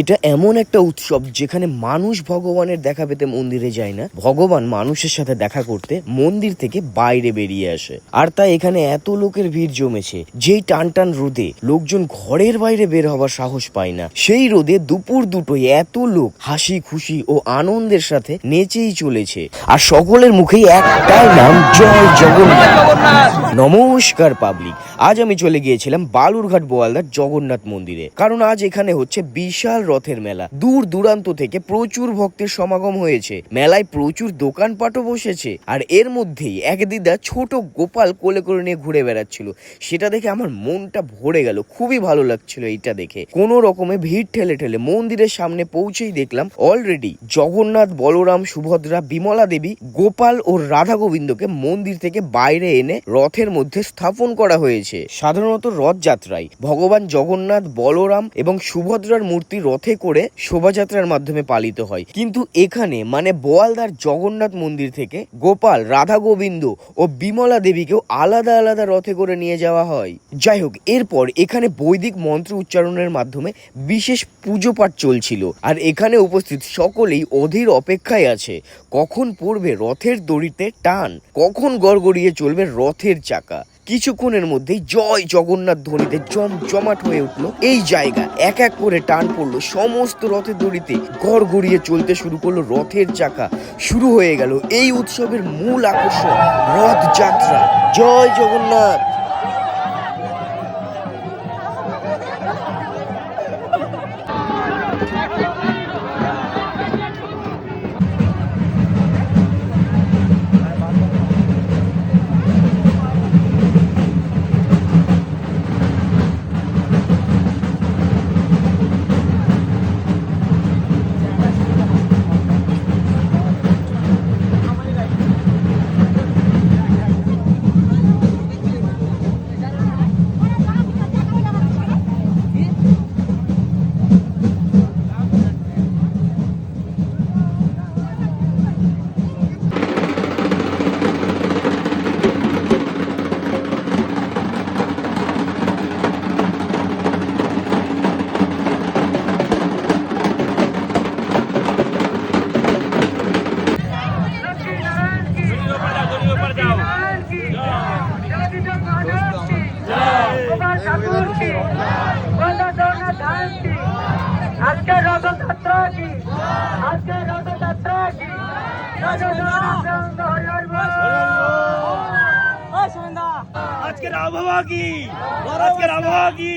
এটা এমন একটা উৎসব যেখানে মানুষ ভগবানের দেখা পেতে মন্দিরে যায় না। ভগবান মানুষের সাথে দেখা করতে মন্দির থেকে বাইরে বেরিয়ে আসে। আর তাই এখানে এত লোকের ভিড় জমেছে, যেই টান টান রোদে লোকজন ঘরের বাইরে বের হবার সাহস পায় না। সেই রোদে দুপুর দুটোই এত লোক হাসি খুশি ও আনন্দের সাথে নেচেই চলেছে। আর সকলের মুখেই একটাই নাম, জয় জগন্নাথ। নমস্কার পাবলিক। আজ আমি চলে গিয়েছিলাম বালুরঘাট বোয়ালদার জগন্নাথ মন্দিরে। কারণ আজ এখানে হচ্ছে বিশাল রথের মেলা। দূর দূরান্ত থেকে প্রচুর ভক্তের সমাগম হয়েছে। মেলায় প্রচুর দোকানপাটও বসেছে। আর এর মধ্যেই এক দিদা ছোট গোপাল কোলে করে নিয়ে ঘুরে বেড়াচ্ছিল। সেটা দেখে আমার মনটা ভরে গেল। খুবই ভালো লাগছিল এইটা দেখে। কোনো রকমে ভিড় ঠেলে ঠেলে মন্দিরের সামনে পৌঁছেই দেখলাম অলরেডি জগন্নাথ, বলরাম, সুভদ্রা, বিমলা দেবী, গোপাল ও রাধা গোবিন্দকে মন্দির থেকে বাইরে এনে রথের মধ্যে স্থাপন করা হয়েছে। সাধারণত রথযাত্রায় ভগবান জগন্নাথ, বলরাম এবং সুভদ্রার মূর্তি রথে করে শোভাযাত্রার মাধ্যমে পালিত হয়। কিন্তু এখানে মানে বোয়ালদার জগন্নাথ মন্দির থেকে গোপাল রাধা গোবিন্দ ও বিমলা দেবীকেও আলাদা আলাদা রথে করে নিয়ে যাওয়া হয়। যাই হোক, এরপর এখানে বৈদিক মন্ত্র উচ্চারণের মাধ্যমে বিশেষ পুজো পাঠ চলছিল। আর এখানে উপস্থিত সকলেই অধীর অপেক্ষায় আছে। কখন পড়বে রথের দড়িতে টান? কখন গড়গড়িয়ে চলবে রথের চাকা। কিছুক্ষণের মধ্যেই জয় জগন্নাথ ধ্বনিতে জম জমাট হয়ে উঠল এই জায়গা এক এক করে টান পড়ল। সমস্ত রথের দড়িতে ঘর গড়িয়ে চলতে শুরু করল রথের চাকা। শুরু হয়ে গেল এই উৎসবের মূল আকর্ষণ রথযাত্রা। জয় জগন্নাথ! আজকে রথযাত্রা কি আজকে রথযাত্রা কি আজকের আবহাওয়া কি আজকের আবহাওয়া কি